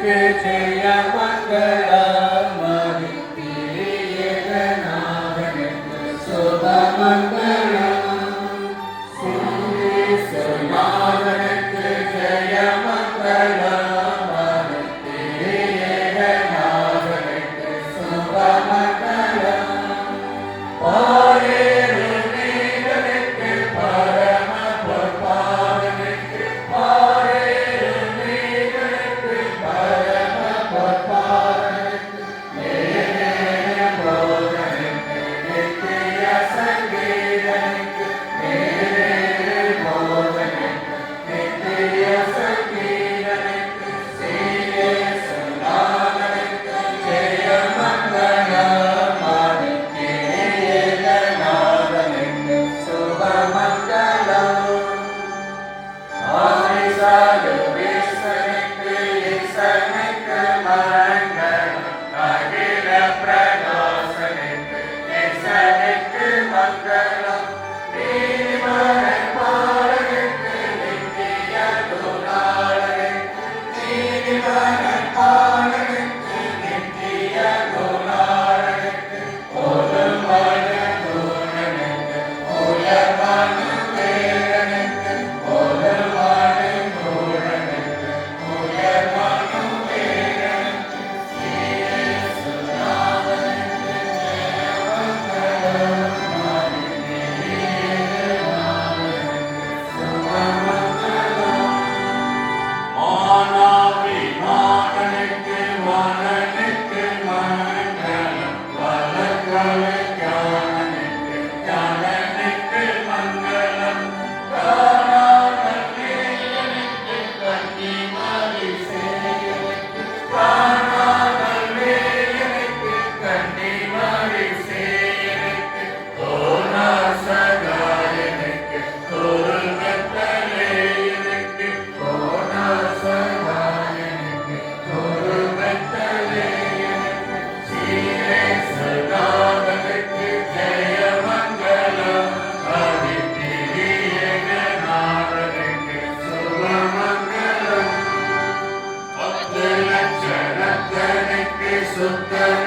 Spirit. மண்ணுக்கு மண் Santa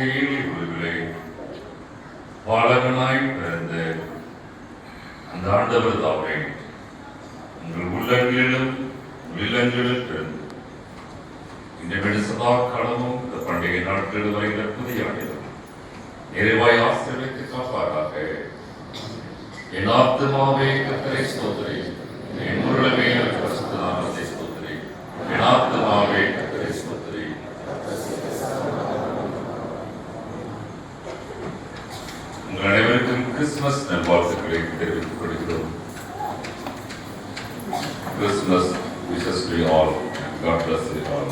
அங்கேயே உருவிலே பாலகனாய் பிறந்த அந்த ஆண்டவர் தாமே. உங்கள் உள்ளங்களிலும் உள்ளங்களிலும் பிறந்து. இந்த விடுசதா காலமும் இந்த பண்டிகை நாட்கள் வருகிற புதிய ஆண்டிலும் நிறைவாய் ஆசிரியருக்கு காப்பாராக. என் ஆத்மாவே கத்தரை சோதரை என் உருளமே கிறிஸ்துமஸ் நல்வாழ்த்துக்களை தெரிவித்துக் கொள்கிறோம் Christmas wishes to all God bless all